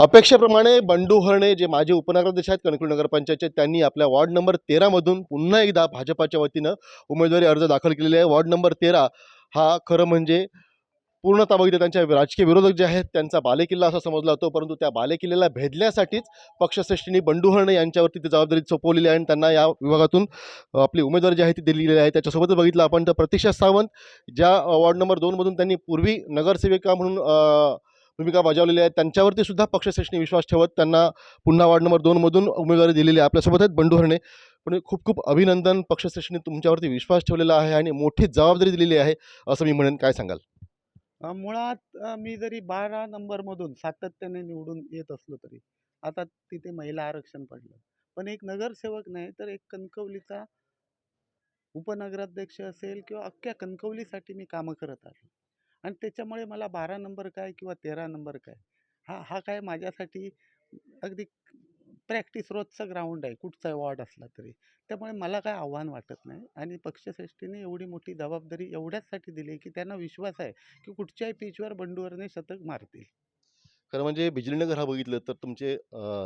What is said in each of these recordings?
अपेक्षेप्रमाणे बंडू हरणे जे माजी उपनगराध्यक्ष आहेत कणकवली नगरपंचायतचे त्यांनी आपल्या वॉर्ड नंबर तेरामधून पुन्हा एकदा भाजपाच्या वतीनं उमेदवारी अर्ज दाखल केलेले आहे. वॉर्ड नंबर तेरा हा खरं म्हणजे पूर्णतः बघितलं त्यांच्या राजकीय विरोधक जे आहेत त्यांचा बालेकिल्ला असा समजला जातो परंतु त्या बालेकिल्ल्याला भेदण्यासाठीच पक्षश्रेष्ठींनी बंडू हरणे यांच्यावरती ती जबाबदारी सोपवलेली आहे आणि त्यांना या विभागातून आपली उमेदवारी जी आहे ती दिलेली आहे. त्याच्यासोबतच बघितलं आपण तर प्रतीक्षा सावंत ज्या वॉर्ड नंबर दोनमधून त्यांनी पूर्वी नगरसेविका म्हणून भूमिका बजावलेली आहे. त्यांच्यावरती सुद्धा पक्षश्रेष्ठी विश्वास ठेवत त्यांना पुन्हा वार्ड नंबर दोनमधून उमेदवारी दिलेली आहे. आपल्यासोबत आहेत बंडू हरणे. पण खूप खूप अभिनंदन पक्षश्रेष्ठीने तुमच्यावरती विश्वास ठेवलेला आहे आणि मोठी जबाबदारी दिलेली आहे असं मी म्हणेन. काय सांगाल? मुळात मी जरी बारा नंबरमधून सातत्याने निवडून येत असलो तरी आता तिथे महिला आरक्षण पडलं. पण एक नगरसेवक नाही तर एक कणकवलीचा उपनगराध्यक्ष असेल किंवा अख्ख्या कणकवलीसाठी मी कामं करत आलो आणि त्याच्यामुळे मला बारा नंबर काय किंवा तेरा नंबर काय? हा हा काय माझ्यासाठी अगदी प्रॅक्टिस रोजचा ग्राउंड आहे कुठचा वॉर्ड असला तरी. त्यामुळे मला काय आव्हान वाटत नाही आणि पक्षश्रेष्ठीने एवढी मोठी जबाबदारी एवढ्याचसाठी दिली की त्यांना विश्वास आहे की कुठच्याही पिचवर बंडूवरने शतक मारतील. खरं म्हणजे बिजलीनगर हा बघितलं तर तुमचे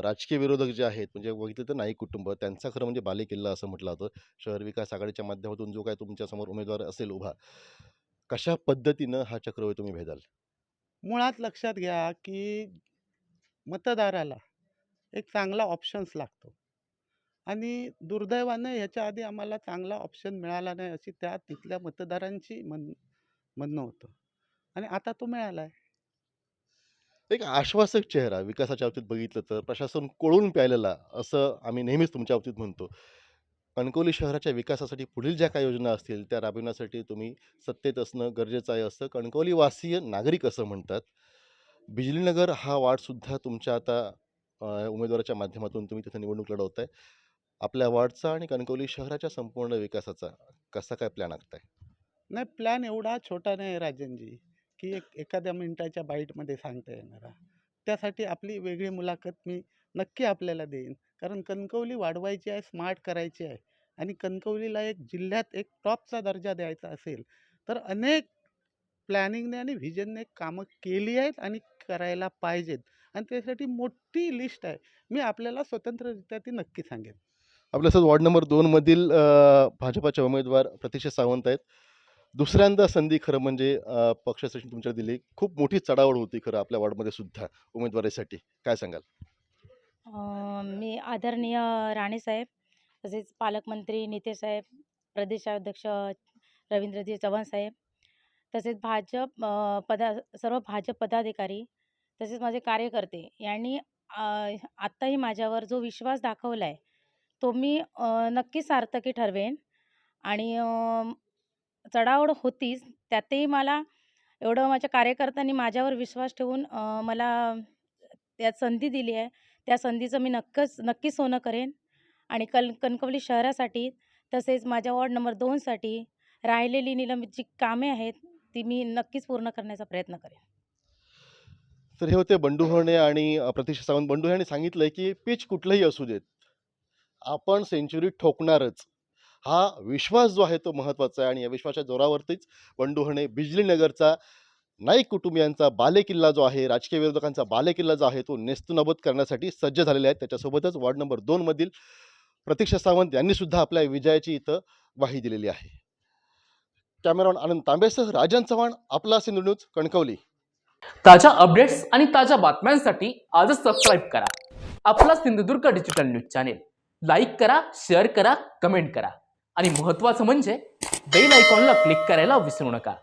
राजकीय विरोधक जे आहेत म्हणजे बघितलं तर नाईक कुटुंब त्यांचा खरं म्हणजे बालेकिल्ला असं म्हटलं जातं. शहर विकास आघाडीच्या माध्यमातून जो काय तुमच्यासमोर उमेदवार असेल उभा. कशा पद्धतीनं हा चक्रव्यूह तुम्ही भेदाल? मुळात लक्षात घ्या की मतदाराला एक चांगला ऑप्शन्स लागतो. आणि दुर्दैवानं ह्याच्या आधी आम्हाला चांगला ऑप्शन मिळाला नाही अशी त्या तिथल्या मतदारांची म्हण म्हणणं होतं. आणि आता तो मिळाला आहे एक आश्वासक चेहरा विकासाच्या बाबतीत बघितलं तर प्रशासन कोळून प्यायलेला असं आम्ही नेहमीच तुमच्या बाबतीत म्हणतो. कणकवली शहराच्या विकासासाठी पुढील ज्या काही योजना असतील त्या राबविण्यासाठी तुम्ही सत्तेत असणं गरजेचं आहे असं कणकवलीवासीय नागरिक असं म्हणतात. बिजलीनगर हा वार्डसुद्धा तुमच्या आता उमेदवाराच्या माध्यमातून तुम्ही तिथे निवडणूक आहे आपल्या वार्डचा आणि कणकवली शहराच्या संपूर्ण विकासाचा कसा काय प्लॅन आखताय? नाही प्लॅन एवढा छोटा नाही राजनजी की एक एखाद्या मिनिटाच्या बाईटमध्ये सांगता येणारा. त्यासाठी आपली वेगळी मुलाखत मी नक्की आपल्याला देईन. कारण कणकवली वाढवायची आहे स्मार्ट करायची आहे आणि कणकवलीला एक जिल्ह्यात एक टॉपचा दर्जा द्यायचा असेल तर अनेक प्लॅनिंगने आणि व्हिजनने कामं केली आहेत आणि करायला पाहिजेत. आणि त्यासाठी मोठी लिस्ट आहे. मी आपल्याला स्वतंत्ररित्या ती नक्की सांगेन. आपल्यासोबत वॉर्ड नंबर दोनमधील भाजपाचे उमेदवार प्रतीक्षा सावंत आहेत. दुसऱ्यांदा संधी खरं म्हणजे पक्षासाठी तुमच्या दिली. खूप मोठी चढावड होती खरं आपल्या वॉर्डमध्ये सुद्धा उमेदवारीसाठी. काय सांगाल? मी आदरणीय राणेसाहेब तसेच पालकमंत्री नितेसाहेब प्रदेशाध्यक्ष रवींद्रजी चव्हाण साहेब तसेच भाजप पदा सर्व भाजप पदाधिकारी तसेच माझे कार्यकर्ते यांनी आत्ताही माझ्यावर जो विश्वास दाखवला आहे तो मी नक्की नक्कीच सार्थकी ठरवेन. आणि अं, चढाओढ होतीच त्यातही मला एवढं माझ्या कार्यकर्त्यांनी माझ्यावर विश्वास ठेवून मला त्यात संधी दिली आहे. त्या संधीचं मी नक्कच नक्की सोनं करेन. आणि कल कणकवली शहरासाठी तसेच माझ्या वॉर्ड नंबर दोनसाठी राहिलेली निलंबित जी कामे आहेत ती मी नक्कीच पूर्ण करण्याचा प्रयत्न करेन. तर हे होते बंडू हरणे आणि अ, प्रतीक्षा सावंत. बंडू यांनी सांगितलंय की पिच कुठलंही असू देत आपण सेंचुरी ठोकणारच. हा विश्वास जो आहे तो महत्त्वाचा आहे. आणि या विश्वासाच्या जोरावरतीच बंडू हरणे बिजलीनगरचा नाईक कुटुंबियांचा बालेकिल्ला जो आहे राजकीय विरोधकांचा बालेकिल्ला जो आहे तो नेस्तनाबूत करण्यासाठी सज्ज झालेले आहेत. त्याच्यासोबतच वॉर्ड नंबर दोनमधील प्रतीक्षा सावंत यांनी सुद्धा आपल्या विजयाची इथं ग्वाही दिलेली आहे. कॅमेरॉन आनंद तांबेसह राजन चव्हाण आपला सिंधू न्यूज कणकवली. ताज्या अपडेट्स आणि ताज्या बातम्यांसाठी आजच सबस्क्राईब करा. आपला Sindhudurg digital news channel. Like करा शेअर करा कमेंट करा. आणि महत्त्वाचं म्हणजे बेल आयकॉनला क्लिक करायला विसरू नका.